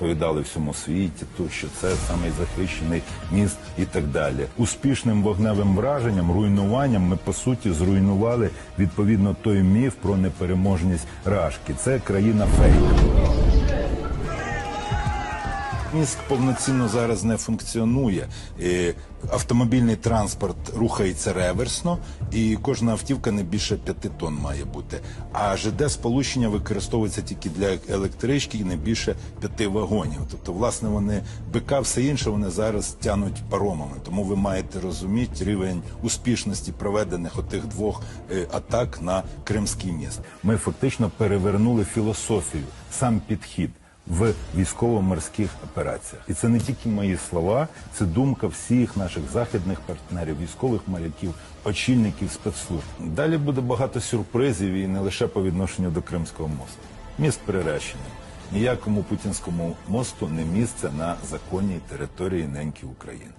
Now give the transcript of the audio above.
Повідали всьому світі, то що це самий захищений міст і так далі. Успішним вогневим враженням, руйнуванням ми по суті зруйнували відповідно той міф про непереможність Рашки. Це країна фейк. Міст повноцінно зараз не функціонує. Автомобільний транспорт рухається реверсно, і кожна автівка не більше п'яти тонн має бути. А ЖД сполучення використовується тільки для електрички і не більше п'яти вагонів. Тобто, власне, вони БК, все інше вони зараз тянуть паромами. Тому ви маєте розуміти рівень успішності проведених отих двох е, атак на Кримський міст. Ми фактично перевернули філософію, сам підхід в військово-морських операціях. І це не тільки мої слова, це думка всіх наших західних партнерів, військових моряків, очільників спецслужб. Далі буде багато сюрпризів і не лише по відношенню до Кримського мосту. Міст приречений. Ніякому путінському мосту не місце на законній території неньки України.